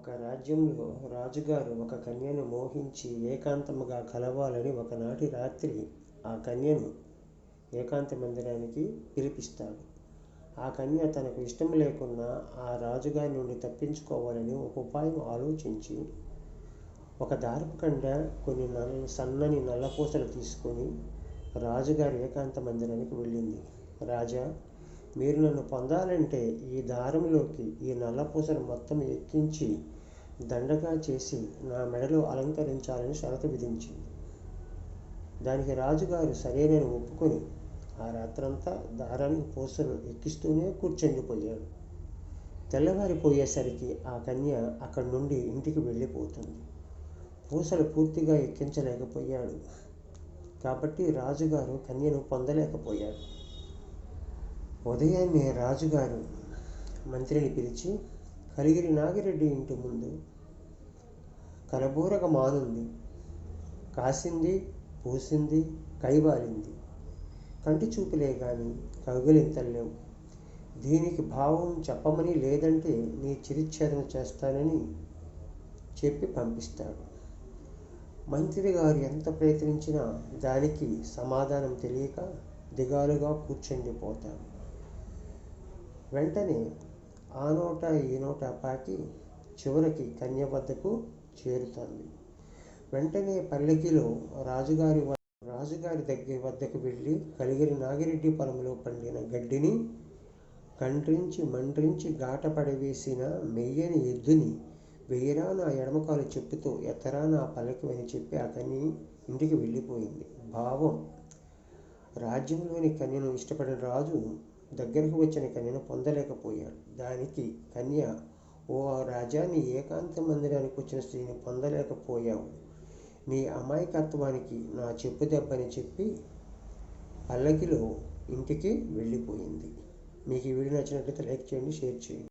ఒక రాజ్యంలో రాజుగారు ఒక కన్యను మోహించి ఏకాంతముగా కలవాలని ఒకనాటి రాత్రి ఆ కన్యను ఏకాంత మందిరానికి పిలిపిస్తాడు. ఆ కన్య తనకు ఇష్టం లేకున్నా ఆ రాజుగారి నుండి తప్పించుకోవాలని ఒక ఉపాయం ఆలోచించి ఒక దారపు కండ కొన్ని నల్ల సన్నని నల్లపూసలు తీసుకొని రాజుగారి ఏకాంత మందిరానికి వెళ్ళింది. రాజా మీరు నన్ను పొందాలంటే ఈ దారంలోకి ఈ నల్లపూసను మొత్తం ఎక్కించి దండగా చేసి నా మెడలో అలంకరించాలని షరతు విధించింది. దానికి రాజుగారు సరేనని ఒప్పుకొని ఆ రాత్రంతా దారానికి పూసలు ఎక్కిస్తూనే కూర్చుండిపోయాడు. తెల్లవారిపోయేసరికి ఆ కన్య అక్కడి నుండి ఇంటికి వెళ్ళిపోతుంది. పూసలు పూర్తిగా ఎక్కించలేకపోయాడు. కాబట్టి రాజుగారు కన్యను పొందలేకపోయాడు. ఉదయాన్నే రాజుగారు మంత్రిని పిలిచి కలిగిరి నాగిరెడ్డి ఇంటి ముందు. కలబూరక మానుంది కాసింది పూసింది కైవాలింది కంటి చూపులే గాని కౌగిలింతలేవు దీనికి భావం చెప్పమని లేదంటే నీ చిరిచ్ఛేదన చేస్తానని చెప్పి పంపిస్తాడు. మంత్రి గారు ఎంత ప్రయత్నించినా దానికి సమాధానం తెలియక దిగాలుగా కూర్చుండిపోతాడు వెంటనే ఆ నోట ఈ నోట పాకి చివరికి కన్య వద్దకు చేరుతుంది. వెంటనే పల్లకిలో రాజుగారి రాజుగారి దగ్గర వద్దకు వెళ్ళి కలిగిరి నాగిరెడ్డి పొలంలో పండిన గడ్డిని కండ్రించి మండ్రించి గాట పడవేసిన మెయ్యని ఎద్దుని వెయ్యరా నా ఎడమకాలు చెప్పుతో ఎత్తరా నా పల్లకి అని చెప్పి అతని ఇంటికి వెళ్ళిపోయింది. భావం. రాజ్యంలోని కన్యను ఇష్టపడిన రాజు దగ్గరకు వచ్చిన కన్యను పొందలేకపోయాడు. దానికి కన్య ఓ రాజా నీ ఏకాంత మందిరానికి వచ్చిన స్త్రీని పొందలేకపోయావు. నీ అమాయకత్వానికి నా చెప్పు దెబ్బని చెప్పి పల్లకిలో ఇంటికి వెళ్ళిపోయింది. మీకు ఈ వీడియో నచ్చినట్లయితే లైక్ చేయండి షేర్ చేయండి.